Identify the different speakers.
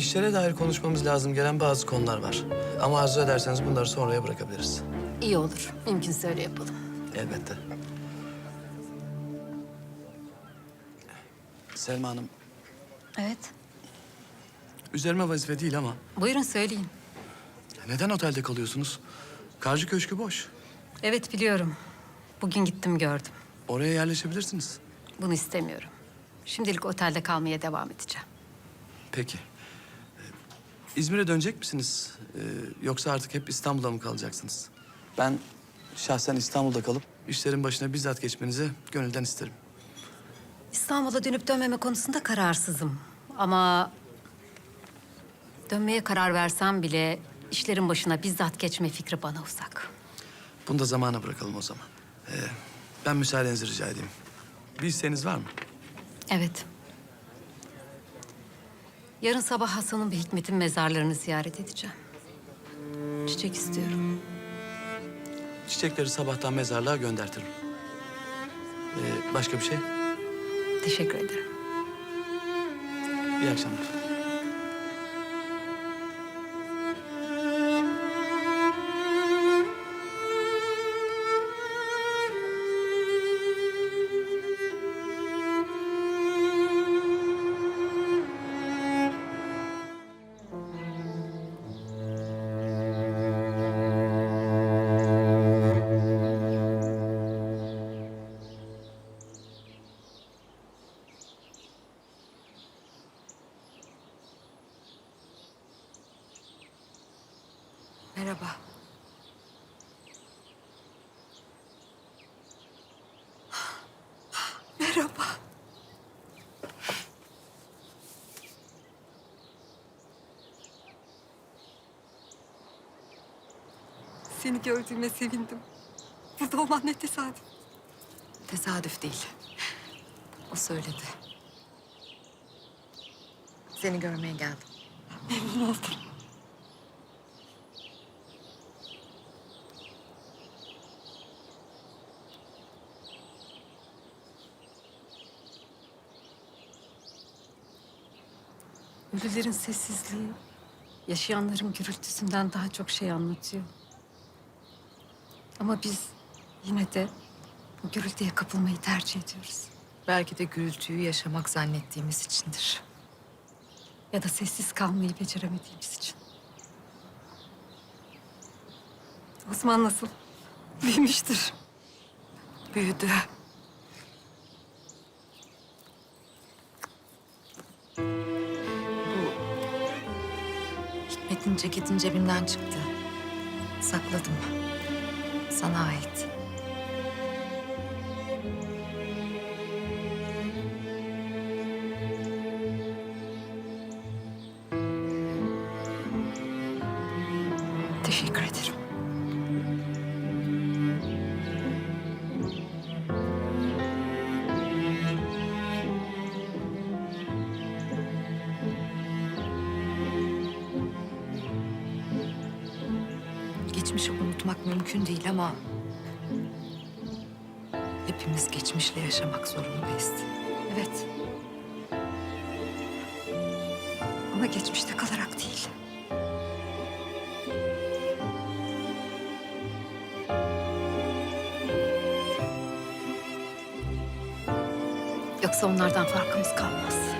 Speaker 1: İşlere dair konuşmamız lazım gelen bazı konular var. Ama arzu ederseniz bunları sonraya bırakabiliriz.
Speaker 2: İyi olur. Mümkünse öyle yapalım.
Speaker 1: Elbette. Selma Hanım,
Speaker 2: Evet.
Speaker 1: üzerime vazife değil ama
Speaker 2: Buyurun söyleyin.
Speaker 1: neden otelde kalıyorsunuz? Karcı köşkü boş.
Speaker 2: Evet biliyorum. Bugün gittim gördüm.
Speaker 1: Oraya yerleşebilirsiniz.
Speaker 2: Bunu istemiyorum. Şimdilik otelde kalmaya devam edeceğim.
Speaker 1: Peki. İzmir'e dönecek misiniz? Ee, yoksa artık hep İstanbul'da mı kalacaksınız? Ben şahsen İstanbul'da kalıp işlerin başına bizzat geçmenizi gönülden isterim.
Speaker 2: İstanbul'a dönüp dönmeme konusunda kararsızım. Ama dönmeye karar versem bile işlerin başına bizzat geçme fikri bana uzak.
Speaker 1: Bunu da zamana bırakalım o zaman. Ee, ben müsaadenizi rica edeyim. Bir isteğiniz var mı?
Speaker 2: Evet. Yarın sabah Hasan'ın ve Hikmet'in mezarlarını ziyaret edeceğim. Çiçek istiyorum.
Speaker 1: Çiçekleri sabahtan mezarlığa göndertirim. Ee, başka bir şey?
Speaker 2: Teşekkür ederim.
Speaker 1: İyi akşamlar.
Speaker 2: Merhaba. Merhaba. Seni gördüğüme sevindim. Burada olman ne tesadüf.
Speaker 3: Tesadüf değil. O söyledi. Seni görmeye geldim.
Speaker 2: Memnun oldum. Ölülerin sessizliği, yaşayanların gürültüsünden daha çok şey anlatıyor. Ama biz yine de bu gürültüye kapılmayı tercih ediyoruz.
Speaker 3: Belki de gürültüyü yaşamak zannettiğimiz içindir.
Speaker 2: Ya da sessiz kalmayı beceremediğimiz için. Osman nasıl? Büyümüştür.
Speaker 3: Büyüdü. Hikmet'in ceketin cebimden çıktı. Sakladım. Sana ait.
Speaker 2: Teşekkür ederim.
Speaker 3: Geçmişi unutmak mümkün değil ama... ...hepimiz geçmişle yaşamak zorundayız.
Speaker 2: Evet. Ama geçmişte kalarak değil. Yoksa onlardan farkımız kalmaz.